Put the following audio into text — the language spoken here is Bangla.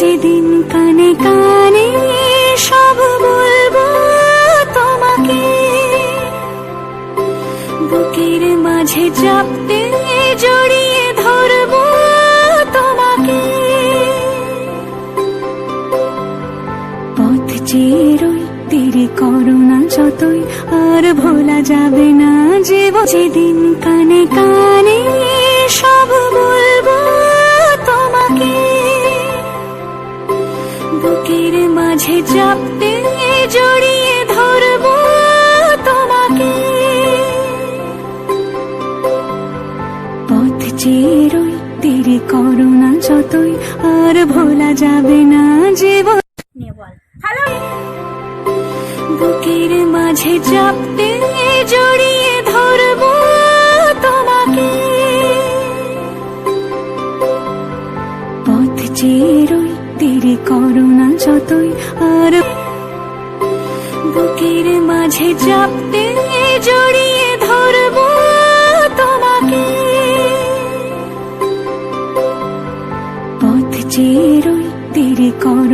যেদিন কানে কানে সব বলব তোমাকে। বুকের মাঝে চাপতে জড়িয়ে ধরবো তোমাকে। পথ চেরোই তেরে করোনা যতই আর ভোলা যাবে না জীব যেদিন কানে কানে বুকের মাঝে চাপতে জড়িয়ে ধরবো তোমাকে। পথ চেরোই, তেরে করোনা যতই, আর ভোলা যাবে না জীবন। বুকের মাঝে চাপতে জড়িয়ে ধরবো তোমাকে। পথ চেরোই তেরে করোনা যতই আর বুকের মাঝে চাপতে জড়িয়ে ধরব তোমাকে। পথ চেরোই তেরে করোনা